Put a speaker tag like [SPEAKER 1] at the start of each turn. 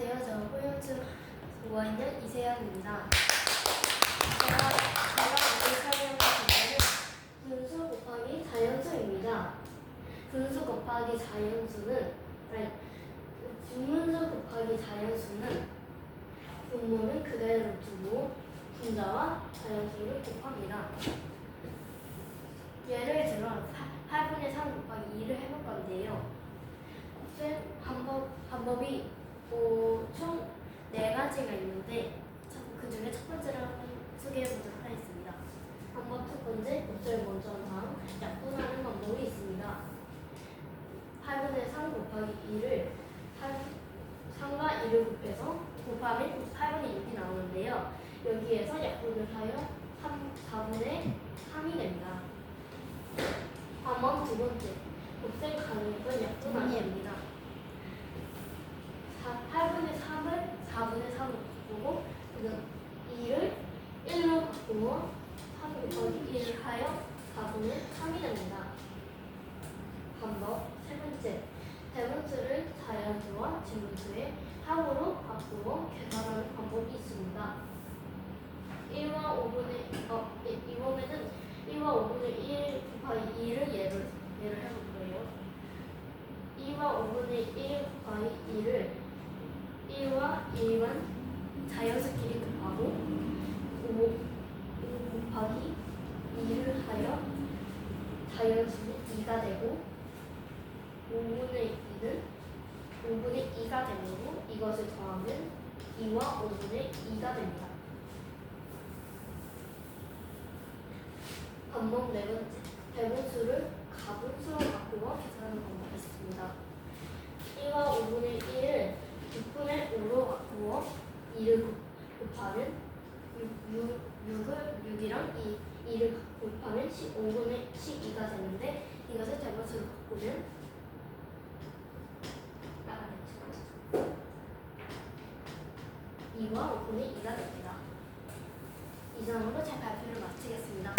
[SPEAKER 1] 안녕하세요. 저 호영중 5학년 이세연입니다. 제가 제가 오늘 설명할 주제는 분수 곱하기 자연수입니다. 분수 곱하기 자연수는 아니 분문수 곱하기 자연수는 분모는 그대로 두고 분자와 자연수를 곱합니다. 예를 들어 8분의 3 곱하기 2를 해볼 건데요. 쌤 방법 방법이 어, 총네 가지가 있는데 그 중에 첫 번째를 한번 소개해 보도록 하겠습니다. 방법 첫 번째 곱셈 먼저 한 다음 약분하는 방법이 있습니다. 8분의 3 곱하기 2를 3과 2를 곱해서 곱하면 8분의 6이 나오는데요. 여기에서 약분을 하여 3, 4분의 3이 됩니다. 방법 두 번째 곱셈 가능해서 약분하는 겁니다. 8분의 3을 4분의 3으로 바꾸고 그다음 2를 1로 바꾸고 3 곱하기 1을 하여 4분의 3이 됩니다. 방법 세 번째 대문수를 자연수와 진문수의 합으로 바꾸고 계산하는 방법이 있습니다. 1와 5분의 어 이- 이번에는 1와 5분의 1 곱하기 2를 예를 예를 해볼 거예요. 2와 5분의 1 곱하기 2를 1와 1만 자연수끼리 곱하고 5, 5 곱하기 2를 하여 자연수는 2가 되고 5분의 2는 5분의 2가 되고 이것을 더하면 2와 5분의 2가 됩니다. 반복 네 번째 대분수를 가분수로 바꾸어 계산하는 방법이 있습니다. 1와 5분의 1을 6분의 5로 바꾸어 2를 곱하면 6, 6, 을 6이랑 2, 2를 곱하면 15분의 12가 되는데 이것을 대분수로 바꾸면 나가겠죠. 2와 5분의 2가 됩니다. 이상으로 제 발표를 마치겠습니다.